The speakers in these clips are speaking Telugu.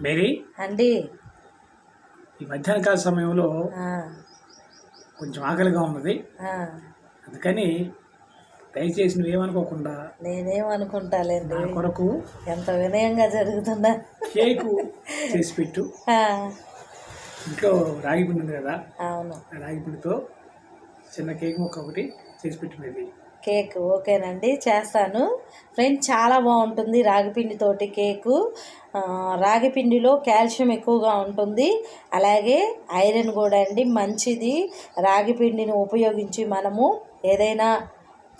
మేరీ? అండి. ఈ మధ్యాహ్న కాల సమయంలో కొంచెం ఆకలిగా ఉన్నది. అందుకని దయచేసి నువ్వేమనుకోకుండా నేనేం అనుకుంటాలేండి నా కొరకు ఎంత వినయంగా జరుగుతుందా కేకు చేసి పెట్టు. ఇంట్లో రాగి పిండి ఉంది కదా అవును. రాగి పిండితో చిన్న కేక్ ముక్క ఒకటి చేసి పెట్టినది. కేక్ ఓకేనండి చేస్తాను. ఫ్రెండ్స్ చాలా బాగుంటుంది రాగిపిండితోటి కేకు. రాగిపిండిలో కాల్షియం ఎక్కువగా ఉంటుంది. అలాగే ఐరన్ కూడా అండి మంచిది. రాగిపిండిని ఉపయోగించి మనము ఏదైనా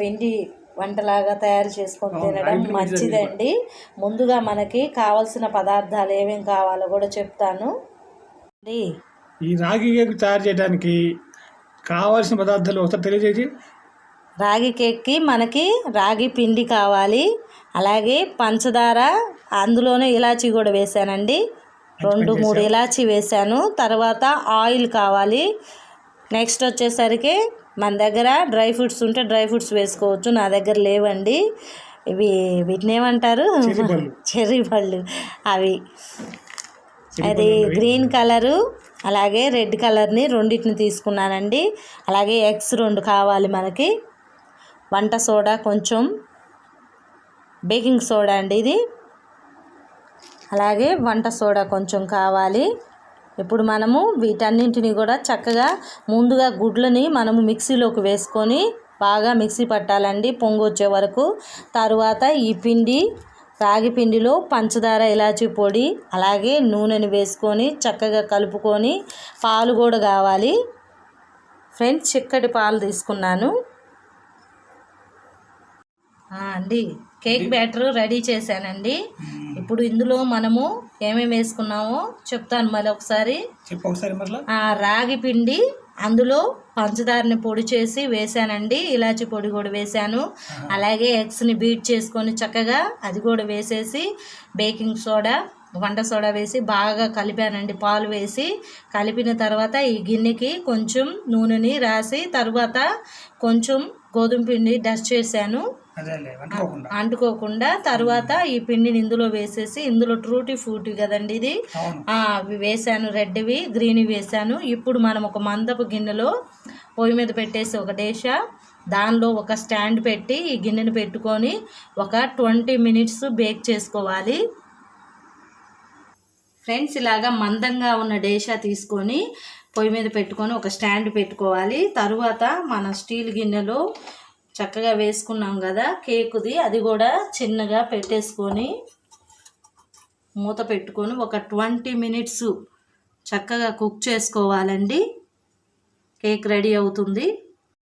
పిండి వంటలాగా తయారు చేసుకొని తినడం మంచిదండి. ముందుగా మనకి కావలసిన పదార్థాలు ఏమేమి కావాలో కూడా చెప్తాను. ఈ రాగి కేక్ తయారు చేయడానికి కావాల్సిన పదార్థాలు ఒకసారి తెలియజేసి రాగి కేక్కి మనకి రాగి పిండి కావాలి. అలాగే పంచదార అందులోనే ఇలాచీ కూడా వేసానండి. రెండు మూడు ఇలాచీ వేసాను. తర్వాత ఆయిల్ కావాలి. నెక్స్ట్ వచ్చేసరికి మన దగ్గర డ్రై ఫ్రూట్స్ ఉంటే డ్రై ఫ్రూట్స్ వేసుకోవచ్చు. నా దగ్గర లేవండి. ఇవి వీటిని ఏమంటారు. చెర్రీ పళ్ళు అవి. అది గ్రీన్ కలరు అలాగే రెడ్ కలర్ని రెండింటిని తీసుకున్నానండి. అలాగే ఎగ్స్ రెండు కావాలి మనకి. వంట సోడా కొంచెం బేకింగ్ సోడా అండి ఇది. అలాగే వంట సోడా కొంచెం కావాలి. ఇప్పుడు మనము వీటన్నింటిని కూడా చక్కగా ముందుగా గుడ్లని మనము మిక్సీలోకి వేసుకొని బాగా మిక్సీ పట్టాలండి పొంగు వచ్చే వరకు. తరువాత ఈ పిండి రాగి పిండిలో పంచదార ఇలాచీ పొడి అలాగే నూనెని వేసుకొని చక్కగా కలుపుకొని పాలు కూడా కావాలి. ఫ్రెండ్స్ చిక్కటి పాలు తీసుకున్నాను. అండి. కేక్ బ్యాటర్ రెడీ చేశానండి. ఇప్పుడు ఇందులో మనము ఏమేమి వేసుకున్నామో చెప్తాను మళ్ళీ ఒకసారి. రాగి పిండి అందులో పంచదారని పొడి చేసి వేసానండి ఇలాచి పొడి కూడా వేసాను అలాగే ఎగ్స్ని బీట్ చేసుకొని చక్కగా అది కూడా వేసేసి బేకింగ్ సోడా వంట సోడా వేసి బాగా కలిపానండి. పాలు వేసి కలిపిన తర్వాత ఈ గిన్నెకి కొంచెం నూనెని రాసి తర్వాత కొంచెం గోధుమ పిండి డస్ట్ చేశాను. అంటుకోకుండా. తర్వాత ఈ పిండిని ఇందులో వేసేసి ఇందులో ట్రూటీ ఫ్రూటీ కదండి ఇది. అవి వేసాను రెడ్వి గ్రీన్ వేసాను ఇప్పుడు మనం ఒక మందపు గిన్నెలో పొయ్యి మీద పెట్టేసి ఒక డేష దానిలో ఒక స్టాండ్ పెట్టి ఈ గిన్నెను పెట్టుకొని ఒక ట్వంటీ మినిట్స్ బేక్ చేసుకోవాలి. ఫ్రెండ్స్ ఇలాగా మందంగా ఉన్న డేషా తీసుకొని పొయ్యి మీద పెట్టుకొని ఒక స్టాండ్ పెట్టుకోవాలి. తరువాత మన స్టీల్ గిన్నెలో చక్కగా వేసుకున్నాం కదా కేకుది. అది కూడా చిన్నగా పెట్టేసుకొని మూత పెట్టుకొని ఒక ట్వంటీ మినిట్స్ చక్కగా కుక్ చేసుకోవాలండి. కేక్ రెడీ అవుతుంది.